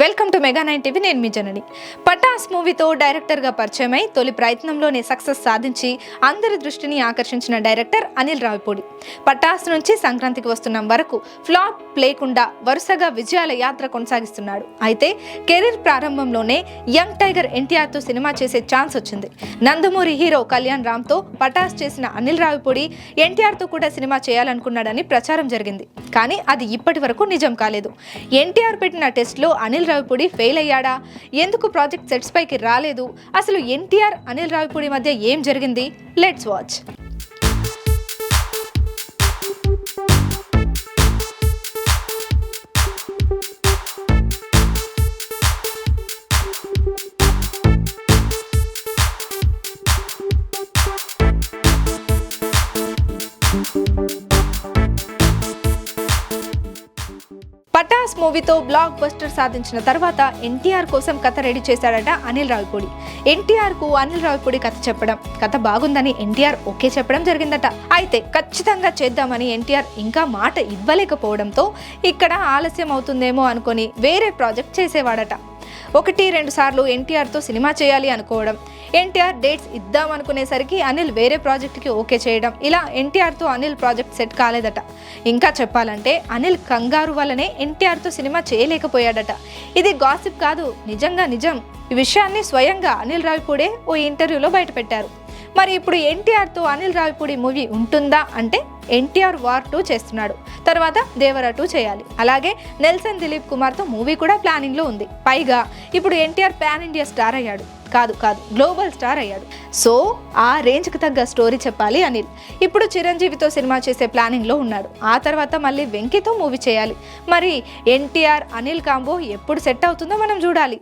Welcome to mega nine TV నేను మీ జనని. పటాస్ మూవీతో డైరెక్టర్గా పరిచయమై తొలి ప్రయత్నంలోనే సక్సెస్ సాధించి అందరి దృష్టిని ఆకర్షించిన డైరెక్టర్ అనిల్ రావిపూడి. పటాస్ నుంచి సంక్రాంతికి వస్తున్న వరకు ఫ్లాప్ లేకుండా వరుసగా విజయాల యాత్ర కొనసాగిస్తున్నాడు. అయితే కెరీర్ ప్రారంభంలోనే యంగ్ టైగర్ ఎన్టీఆర్తో సినిమా చేసే ఛాన్స్ వచ్చింది. నందమూరి హీరో కళ్యాణ్ రామ్తో పటాస్ చేసిన అనిల్ రావిపూడి ఎన్టీఆర్తో కూడా సినిమా చేయాలనుకున్నాడని ప్రచారం జరిగింది. కానీ అది ఇప్పటి వరకు నిజం కాలేదు. ఎన్టీఆర్ పెట్టిన టెస్ట్లో అనిల్ రావిపూడి ఫెయిల్ అయ్యాడా? ఎందుకు ప్రాజెక్ట్ సెట్స్ పైకి రాలేదు? అసలు ఎన్టీఆర్ అనిల్ రావిపూడి మధ్య ఏం జరిగింది? లెట్స్ వాచ్ పటాస్ మూవీతో బ్లాక్ బస్టర్ సాధించిన తర్వాత ఎన్టీఆర్ కోసం కథ రెడీ చేశాడట అనిల్ రావిపూడి. ఎన్టీఆర్కు అనిల్ రావిపూడి కథ చెప్పడం కథ బాగుందని ఎన్టీఆర్ ఓకే చెప్పడం జరిగిందట. అయితే ఖచ్చితంగా చేద్దామని ఎన్టీఆర్ ఇంకా మాట ఇవ్వలేకపోవడంతో ఇక్కడ ఆలస్యం అవుతుందేమో అనుకొని వేరే ప్రాజెక్ట్ చేసేవాడట. ఒకటి రెండు సార్లు ఎన్టీఆర్తో సినిమా చేయాలి అనుకోవడం. ఎన్టీఆర్ డేట్స్ ఇద్దాం అనుకునేసరికి అనిల్ వేరే ప్రాజెక్ట్కి ఓకే చేయడం. ఇలా ఎన్టీఆర్తో అనిల్ ప్రాజెక్ట్ సెట్ కాలేదట. ఇంకా చెప్పాలంటే అనిల్ కంగారు వల్లనే ఎన్టీఆర్తో సినిమా చేయలేకపోయాడట. ఇది గాసిప్ కాదు నిజంగా నిజం. ఈ విషయాన్ని స్వయంగా అనిల్ రావిపూడే ఓ ఇంటర్వ్యూలో బయటపెట్టారు. మరి ఇప్పుడు ఎన్టీఆర్తో అనిల్ రావిపూడి మూవీ ఉంటుందా అంటే ఎన్టీఆర్ వార్ టూ చేస్తున్నాడు. తర్వాత దేవరా టూ చేయాలి. అలాగే నెల్సన్ దిలీప్ కుమార్తో మూవీ కూడా ప్లానింగ్లో ఉంది. పైగా ఇప్పుడు ఎన్టీఆర్ పాన్ ఇండియా స్టార్ అయ్యాడు. కాదు కాదు గ్లోబల్ స్టార్ అయ్యాడు. సో ఆ రేంజ్కి తగ్గ స్టోరీ చెప్పాలి అనిల్. ఇప్పుడు చిరంజీవితో సినిమా చేసే ప్లానింగ్లో ఉన్నాడు. ఆ తర్వాత మళ్ళీ వెంకీతో మూవీ చేయాలి. మరి ఎన్టీఆర్ అనిల్ కాంబో ఎప్పుడు సెట్ అవుతుందో మనం చూడాలి.